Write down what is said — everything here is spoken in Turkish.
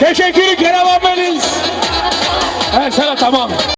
Teşekkür Kerem abiniz. Evet sana tamam.